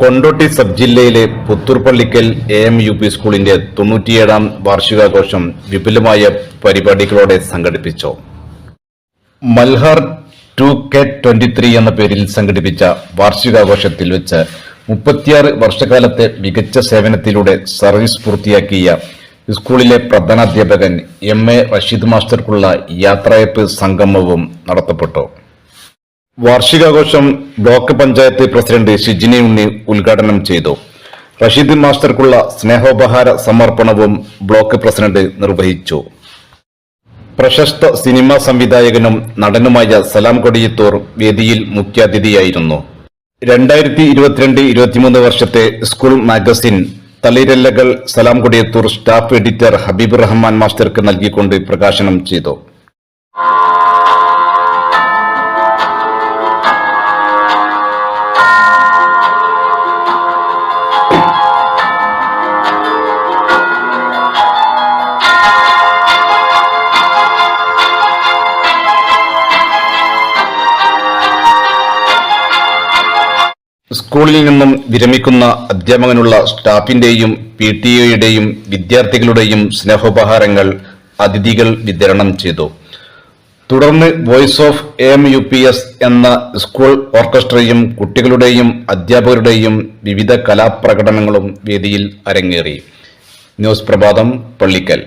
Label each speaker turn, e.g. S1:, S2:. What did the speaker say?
S1: Kondotty sub ജില്ലയിലെ പുത്തൂർപ്പള്ളിക്കൽ A M U P സ്കൂളിന്റെ തൊണ്ണൂറ്റിയേഴാം വാർഷികാഘോഷം വിപുലമായ പരിപാടികളോടെ സംഘടിപ്പിച്ചു. Malhar two K twenty three എന്ന പേരിൽ സംഘടിപ്പിച്ച വാർഷികാഘോഷത്തിൽ വെച്ച് മുപ്പത്തിയാറ് വർഷക്കാലത്തെ മികച്ച സേവനത്തിലൂടെ സർവീസ് പൂർത്തിയാക്കിയ സ്കൂളിലെ പ്രധാനാധ്യാപകൻ എം എ റഷീദ് മാസ്റ്റർക്കുള്ള യാത്രയപ്പ് സംഗമവും നടത്തപ്പെട്ടു. വാർഷികാഘോഷം ബ്ലോക്ക് പഞ്ചായത്ത് പ്രസിഡന്റ് ഷിജിനി ഉണ്ണി ഉദ്ഘാടനം ചെയ്തു. റഷീദ് മാസ്റ്റർക്കുള്ള സ്നേഹോപഹാര സമർപ്പണവും ബ്ലോക്ക് പ്രസിഡന്റ് നിർവഹിച്ചു. പ്രശസ്ത സിനിമാ സംവിധായകനും നടനുമായ സലാം കൊടിയത്തൂർ വേദിയിൽ മുഖ്യാതിഥിയായിരുന്നു. രണ്ടായിരത്തി ഇരുപത്തിരണ്ട് ഇരുപത്തിമൂന്ന് വർഷത്തെ സ്കൂൾ മാഗസിൻ തളിരല്ലകൾ സലാം കൊടിയത്തൂർ സ്റ്റാഫ് എഡിറ്റർ ഹബീബ് റഹ്മാൻ മാസ്റ്റർക്ക് നൽകിക്കൊണ്ട് പ്രകാശനം ചെയ്തു. സ്കൂളിൽ നിന്നും വിരമിക്കുന്ന അധ്യാപകനുള്ള സ്റ്റാഫിന്റെയും പി ടി ഒയുടെയും വിദ്യാർത്ഥികളുടെയും സ്നേഹോപഹാരങ്ങൾ അതിഥികൾ വിതരണം ചെയ്തു. തുടർന്ന് voice of M U P S എന്ന സ്കൂൾ ഓർക്കസ്ട്രയും കുട്ടികളുടെയും അധ്യാപകരുടെയും വിവിധ കലാപ്രകടനങ്ങളും വേദിയിൽ അരങ്ങേറി. ന്യൂസ് പ്രഭാതം പള്ളിക്കൽ.